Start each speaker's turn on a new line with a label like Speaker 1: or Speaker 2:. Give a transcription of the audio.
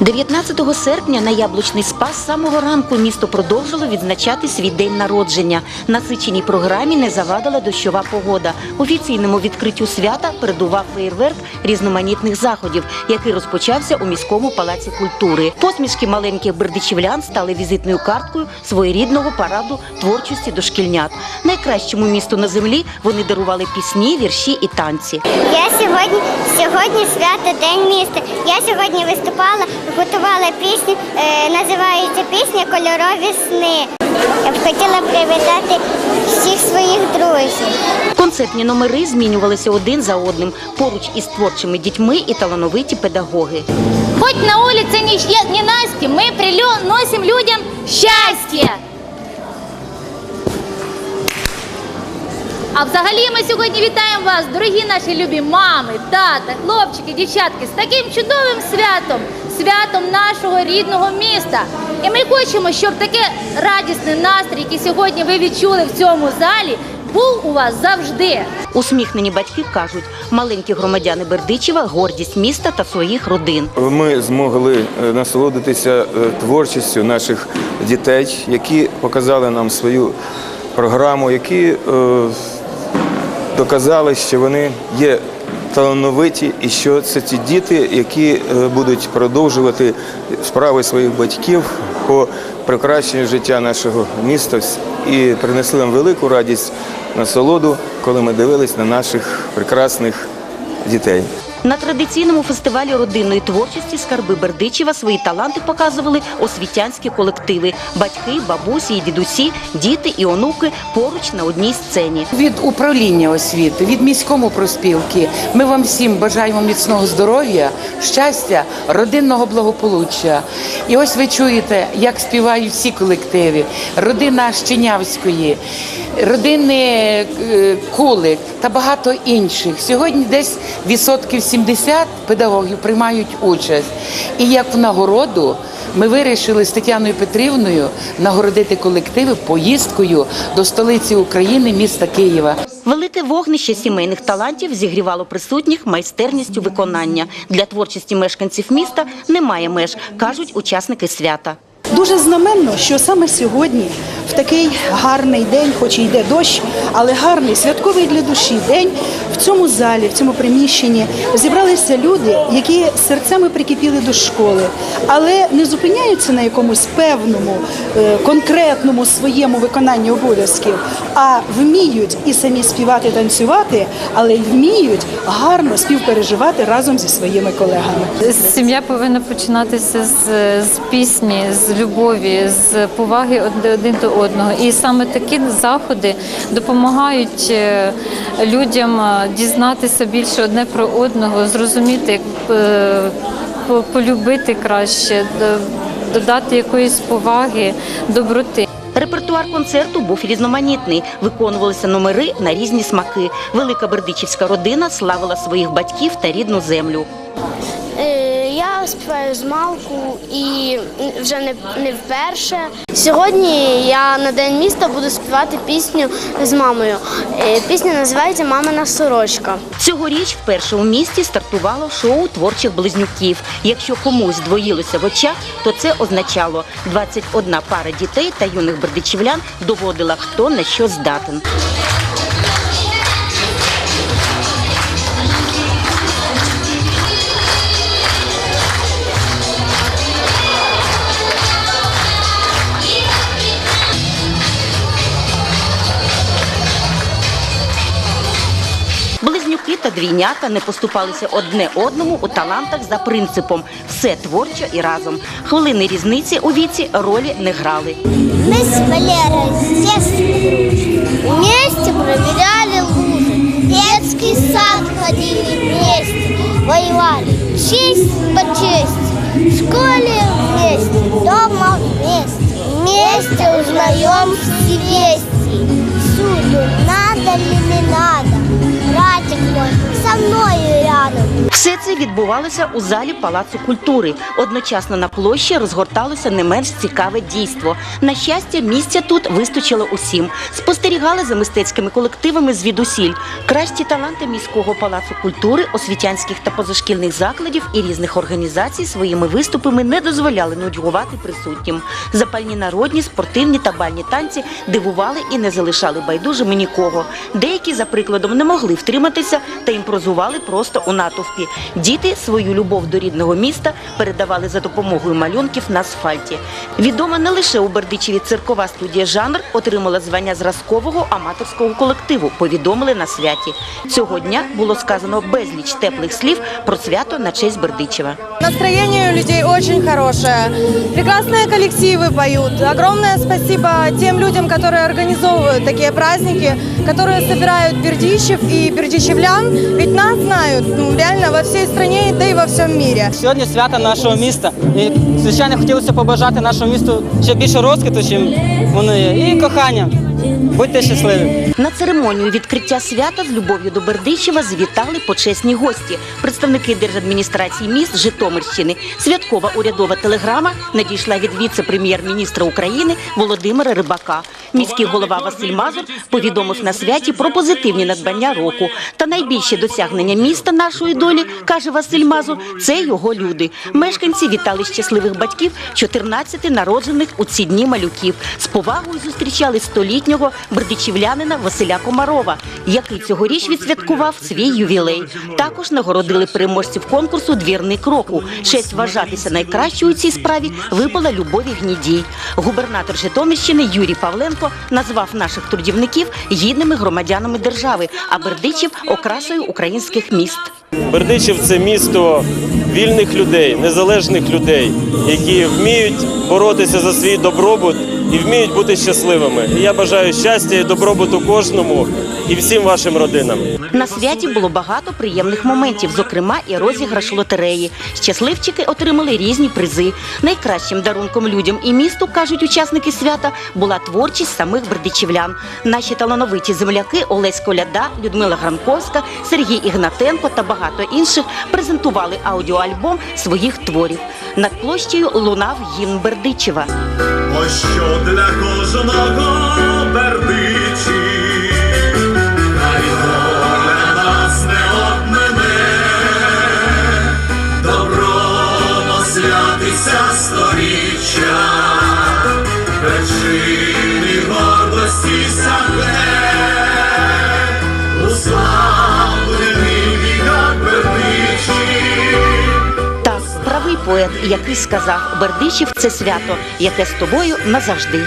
Speaker 1: 19 серпня на Яблучний Спас самого ранку місто продовжило відзначати свій день народження. Насиченій програмі не завадила дощова погода. Офіційному відкриттю свята передував феєрверк різноманітних заходів, який розпочався у міському палаці культури. Посмішки маленьких бердичівлян стали візитною карткою своєрідного параду творчості дошкільнят. Найкращому місту на землі вони дарували пісні, вірші і танці.
Speaker 2: Я сьогодні сьогодні свято День міста. Я сьогодні виступала, готувала пісню. Е, називається пісня Кольорові сни. Я б хотіла привітати всіх своїх друзів.
Speaker 1: Концертні номери змінювалися один за одним поруч із творчими дітьми і талановиті педагоги.
Speaker 3: Хоть на вулиці ні, ні Насті, ми приносимо людям счастье. А взагалі ми сьогодні вітаємо вас, дорогі наші любі мами, тата, хлопчики, дівчатки, з таким чудовим святом, святом нашого рідного міста. І ми хочемо, щоб таке радісний настрій, який сьогодні ви відчули в цьому залі, був у вас завжди.
Speaker 1: Усміхнені батьки кажуть, маленькі громадяни Бердичева гордість міста та своїх родин.
Speaker 4: Ми змогли е, насолодитися е, творчістю наших дітей, які показали нам свою програму, які е, доказали, що вони є талановиті і що це ті діти, які е, будуть продовжувати справи своїх батьків по прикращенню життя нашого міста і принесли нам велику радість, насолоду, коли ми дивились на наших прекрасних дітей.
Speaker 1: На традиційному фестивалі родинної творчості скарби Бердичева свої таланти показували освітянські колективи, батьки, бабусі і дідусі, діти і онуки поруч на одній сцені.
Speaker 5: Від управління освіти, від міському проспілки. Ми вам всім бажаємо міцного здоров'я, щастя, родинного благополуччя. І ось ви чуєте, як співають всі колективи. Родина Щенявської, родини е, Кулик та багато інших. Сьогодні десь відсотків 70 педагогів приймають участь. І як в нагороду ми вирішили з Тетяною Петрівною нагородити колективи поїздкою до столиці України, міста Києва.
Speaker 1: Велике вогнище сімейних талантів зігрівало присутніх майстерністю виконання. Для творчості мешканців міста немає меж, кажуть учасники свята.
Speaker 6: Дуже знаменно, що саме сьогодні, в такий гарний день, хоч і йде дощ, але гарний святковий для душі день в цьому залі, в цьому приміщенні зібралися люди, які серцями прикипіли до школи, але не зупиняються на якомусь певному, е, конкретному своєму виконанні обов'язків, а вміють і самі співати, танцювати, але й вміють гарно співпереживати разом зі своїми колегами.
Speaker 7: Сім'я повинна починатися з, з пісні, з любові, з поваги один до одного. І саме такі заходи допомагають е, людям е, дізнатися більше одне про одного, зрозуміти, е, по- полюбити краще, додати якоїсь поваги, доброти.
Speaker 1: Репертуар концерту був різноманітний. Виконувалися номери на різні смаки. Велика бердичівська родина славила своїх батьків та рідну землю.
Speaker 8: Співаю з малку і вже не, не вперше. Сьогодні я на день міста буду співати пісню з мамою. Е, Пісня називається Мамина сорочка.
Speaker 1: Цьогоріч вперше у місті стартувало шоу творчих близнюків. Якщо комусь двоїлося в очах, то це означало 21 пара дітей та юних бердичівлян доводила, хто на що здатен. Двійнята не поступалися одне одному у талантах за принципом все творчо і разом. Хвилини різниці у віці ролі не грали.
Speaker 2: С детства дружим. Вместе проверяли лужи. Детский сад ходили вместе. Воевали честь по чести. В школе вместе, дома вместе. Вместе узнаем все вести. Всюду надо ли не надо. Братик со мной рядом.
Speaker 1: Все це відбувалося у залі Палацу культури. Одночасно на площі розгорталося не менш цікаве дійство. На щастя, місця тут вистачило усім. Спостерігали за мистецькими колективами звідусіль. Кращі таланти міського палацу культури, освітянських та позашкільних закладів і різних організацій своїми виступами не дозволяли нудьгувати присутнім. Запальні народні, спортивні та бальні танці дивували і не залишали байдужими нікого. Деякі, за прикладом, не могли втриматися та імпровізували просто у натовпі. Діти свою любов до рідного міста передавали за допомогою малюнків на асфальті. Відома не лише у Бердичеві циркова студія жанр отримала звання зразкового аматорського колективу. Повідомили на святі. Цього дня було сказано безліч теплих слів про свято на честь Бердичева.
Speaker 9: Настроение у людей очень хорошее. Прекрасные коллективы поют. Огромное спасибо тем людям, которые организовывают такие праздники, которые собирают бердичев и бердичевлян. Ведь нас знают ну, реально во всей стране, да и во всем мире.
Speaker 10: Сьогодні свято нашого міста. І, звичайно, хотілося побажати нашому місту ще більше розквіту, чим вони. І кохання. Будьте щасливі.
Speaker 1: На церемонію відкриття свята з любов'ю до Бердичева завітали почесні гості, представники держадміністрації міст Житомирщини. Святкова урядова телеграма надійшла від віце-прем'єр-міністра України Володимира Рибака. Міський голова Василь Мазур повідомив на святі про позитивні надбання року. Та найбільше досягнення міста нашої долі, каже Василь Мазур, це його люди. Мешканці вітали щасливих батьків 14 народжених у ці дні малюків. З повагою зустрічали столітнього бердичівлянина Василя Комарова, який цьогоріч відсвяткував свій ювілей. Також нагородили переможців конкурсу Двірник року. Честь вважатися найкращою у цій справі випала Любові Гнідій. Губернатор Житомирщини Юрій Павленко назвав наших трудівників гідними громадянами держави, а Бердичів окрасою українських міст.
Speaker 11: Бердичів це місто вільних людей, незалежних людей, які вміють боротися за свій добробут і вміють бути щасливими. І я бажаю щастя і добробуту кожному і всім вашим родинам.
Speaker 1: На святі було багато приємних моментів, зокрема і розіграш лотереї. Щасливчики отримали різні призи. Найкращим дарунком людям і місту, кажуть учасники свята, була творчість самих бердичівлян. Наші талановиті земляки Олесь Коляда, Людмила Гранковська, Сергій Ігнатенко та багато інших презентували аудіоальбом своїх творів. Над площею лунав гімн Бердичева.
Speaker 12: Ось що для кожного бердичі, хай доля нас не обмине, добро святися сторіччя, вершини
Speaker 1: поет, який сказав Бердичів це свято, яке з тобою назавжди.